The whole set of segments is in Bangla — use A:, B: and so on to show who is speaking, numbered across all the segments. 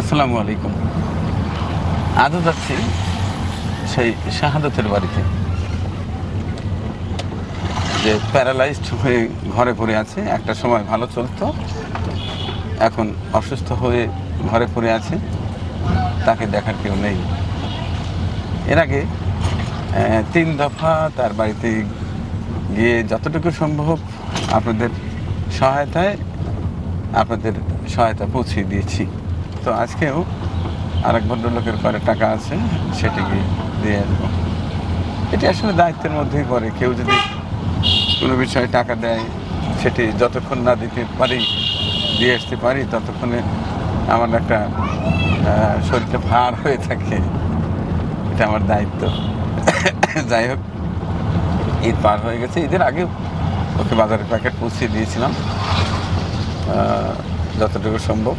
A: আসসালামু আলাইকুম। আজও যাচ্ছি সেই শাহাদতের বাড়িতে, যে প্যারালাইজড হয়ে ঘরে পড়ে আছে, একটা সময় ভালো চলতো, এখন অসুস্থ হয়ে ঘরে পড়ে আছে, তাকে দেখার কেউ নেই। এর আগে তিন দফা তার বাড়িতে গিয়ে যতটুকু সম্ভব আপনাদের সহায়তায়, আপনাদের সহায়তা পৌঁছে দিয়েছি। তো আজকেও আরেক ভদ্রলোকের ঘরে টাকা আছে সেটি গিয়ে দিয়ে আসব এটি আসলে দায়িত্বের মধ্যেই পড়ে। কেউ যদি কোনো বিষয়ে টাকা দেয়, সেটি যতক্ষণ না দিতে পারি, দিয়ে আসতে পারি, ততক্ষণে আমার একটা শরীরটা ভার হয়ে থাকে। এটা আমার দায়িত্ব। যাই হোক, ঈদ পার হয়ে গেছে। ঈদের আগেও ওকে বাজারে প্যাকেট পৌঁছে দিয়েছিলাম। যতটুকু সম্ভব।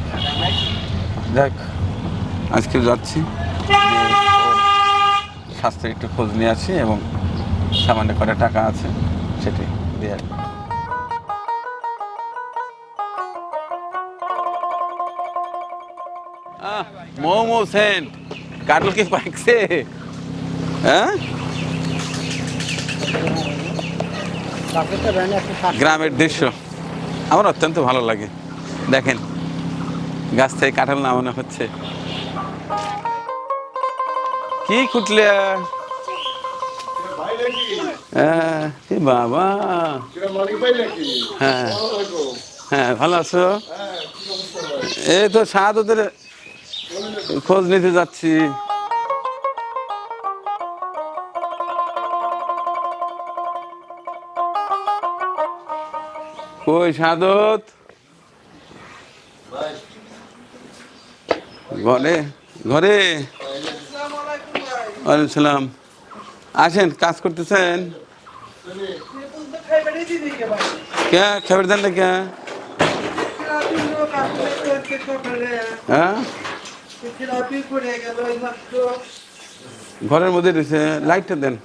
A: যাক আজকে যাচ্ছি। স্বাস্থ্যের একটু খোঁজ নিয়ে আসি এবং সামান্য করে টাকা আছে সেটি দিয়ে মোমো সেন্ট। কাটল কি পাকছে হ্যাঁ গ্রামের দৃশ্য। আমার অত্যন্ত ভালো লাগে। দেখেন গাছ থেকে কাঁঠাল নামানো হচ্ছে। কি কুটলে? বাবা। হ্যাঁ। হ্যাঁ ভালো আছো? এই তো খোঁজ নিতে যাচ্ছি। কই সাদত? ঘরে ঘরে। ওয়ালাইকুম সালাম। আসেন, কাজ করতেছেন? কে? খাবার দেন না কে? হ্যাঁ? ঘরের মধ্যে রয়েছে, লাইটটা দেন।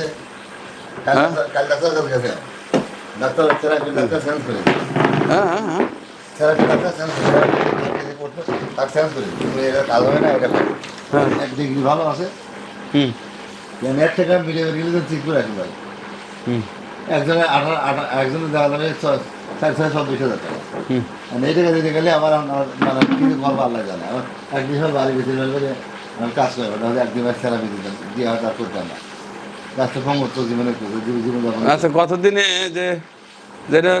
B: হ্যাঁ?
A: হ্যাঁ? হ্যাঁ হ্যাঁ
B: ডাক্তার চেঞ্জ করে। তার চেঞ্জ করে। তুমি এটা কাজ হবে না এটা করো। এক ডিগ্রি ভালো আছে।
A: হুম।
B: নেট থেকে ঠিক করে রাখি ভাই।
A: হুম।
B: একজনের আঠারো আঠা- একজনের দেওয়া যাবে ছ- চার ছয় চব্বিশ হাজার টাকা।
A: হুম।
B: আর এই টাকা দিতে গেলে আমার মানে কিছু করব আল্লাহ জানে আমার একদিন সব বাড়ি বেশি করে আমি কাজ একদিন মাস দিতাম দিয়ে করতাম না।
A: আচ্ছা কতদিনে যে যেটা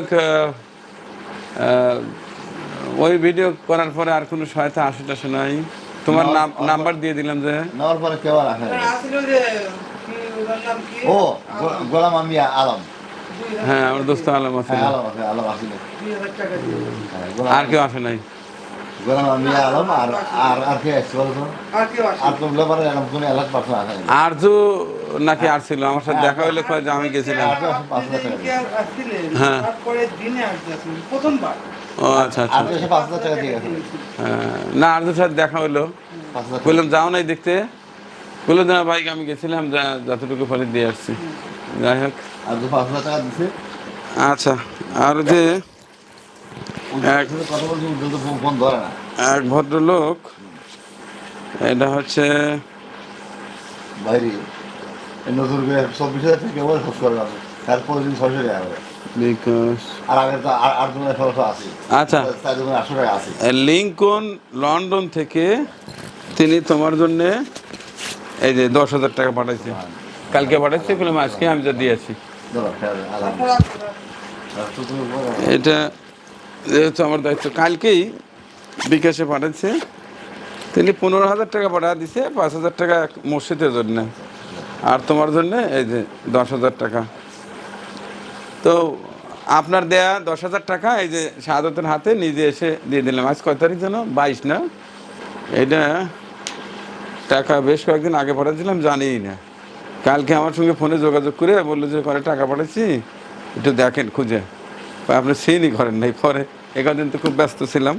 A: ওই ভিডিও করার পরে আর কোনো সহায়তা আসে টাসে নাই? তোমার নাম নাম্বার দিয়ে দিলাম যে
B: নেওয়ার পরে কেউ আর আসে না ও গোলাম আমি আলম।
A: হ্যাঁ আমার দোস্ত আলম আছে
B: হ্যাঁ আলম আছে আলম আসিল। হ্যাঁ,
A: আর কেউ আসে নাই?
B: আলম আর আর আর কে আসছে বলো আর তো লেবার এরকম কোনো এলাকা পার্সন আসে না
A: আরজু নাকি আর ছিল আমার সাথে দেখা হইলে কয় যে আমি গেছিলাম হ্যাঁ।
C: প্রথমবার
A: ও আচ্ছা আচ্ছা হ্যাঁ, না আরজুর সাথে দেখা হইল বললাম যাও নাই দেখতে বলল না ভাই আমি গেছিলাম যা যতটুকু ফলে দিয়ে আসছি যাই হোক
B: আর পাঁচ হাজার টাকা দিচ্ছে
A: আচ্ছা আর যে এক ভদ্রলোক এটা হচ্ছে
B: বাইরে। নতুন করে করে যাবে তারপরে যদি হবে।
A: আচ্ছা। লিঙ্কন লন্ডন থেকে তিনি তোমার জন্য এই যে দশ হাজার টাকা পাঠাইছে। কালকে বললাম আজকে আমি যা দিয়েছি। এটা যেহেতু আমার দায়িত্ব কালকেই বিকাশে পাঠাচ্ছে, তিনি পনেরো হাজার টাকা পাঠা দিছে, পাঁচ হাজার টাকা মসজিদের জন্য। আর তোমার জন্য এই যে দশ হাজার টাকা। তো আপনার দেয়া দশ হাজার টাকা, এই যে শাহাদতের হাতে নিজে এসে দিয়ে দিলাম। আজ কয় তারিখ যেন? বাইশ না? এটা টাকা বেশ কয়েকদিন আগে পাঠাচ্ছিলাম, জানিই না। কালকে আমার সঙ্গে ফোনে যোগাযোগ করে বলল যে করে টাকা পাঠাচ্ছি, একটু দেখেন, খুঁজে। আপনি সিনই করেন নাই পরে। একদিন তো খুব ব্যস্ত ছিলাম।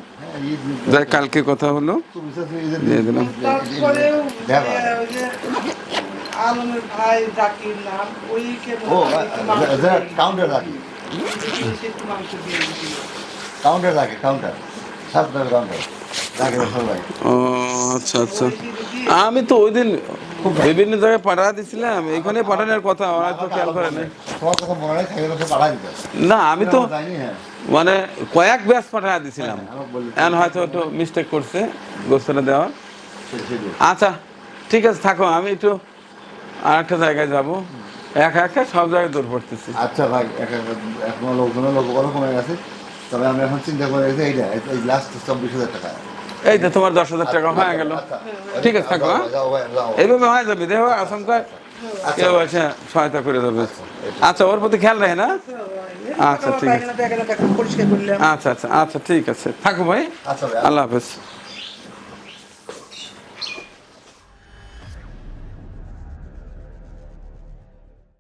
A: যাই কালকে কথা হলো। দিয়ে দিলাম।
C: তারপরেও
B: দেখো।
C: ওই যে আলমের ভাই জাকির নাম ওই কে
B: কাউন্টার রাখি। কাউন্টার রাখে কাউন্টার সাত কাউন্টার রাখে সবাই।
A: ও আচ্ছা আচ্ছা। আমি তো ওই দিন বিভিন্ন জায়গায় পাঠা দিছিলাম এখানে পাঠানোর কথা ওরা তো খেয়াল করে
B: হয়
A: না আমি তো
B: হ্যাঁ।
A: মানে কয়েক ব্যাস পাঠা দিছিলাম।
B: আমাকে বললি
A: এখন হয়তো একটু মিস্টেক করছে গোস্তটা দেওয়ার। আচ্ছা ঠিক আছে থাকো আমি একটু আর একটা জায়গায় যাব। একা একা সব জায়গায় দৌড় পড়তেছি।
B: আচ্ছা ভাই এক এক- এখনও লোকজনের লোক বড় কমে গেছে। তবে আমি এখন চিন্তা করে এইটা এই- এই লাস্ট চব্বিশ হাজার টাকা।
A: এই তো তোমার দশ হাজার টাকা হয়ে গেল।
B: আচ্ছা।
A: ঠিক আছে থাকো হ্যাঁ। এইভাবে হয়ে যাবে দেখো আশঙ্কা কেউ আছে সহায়তা করে দেবে। আচ্ছা ওর প্রতি খেয়াল রাখে না? আচ্ছা, ঠিক আছে।
C: টায়খানা টাকা পরিষ্কার করলাম
A: আচ্ছা আচ্ছা আচ্ছা ঠিক আছে। থাকো
B: আচ্ছা ভাই
A: আল্লাহ হাফেজ।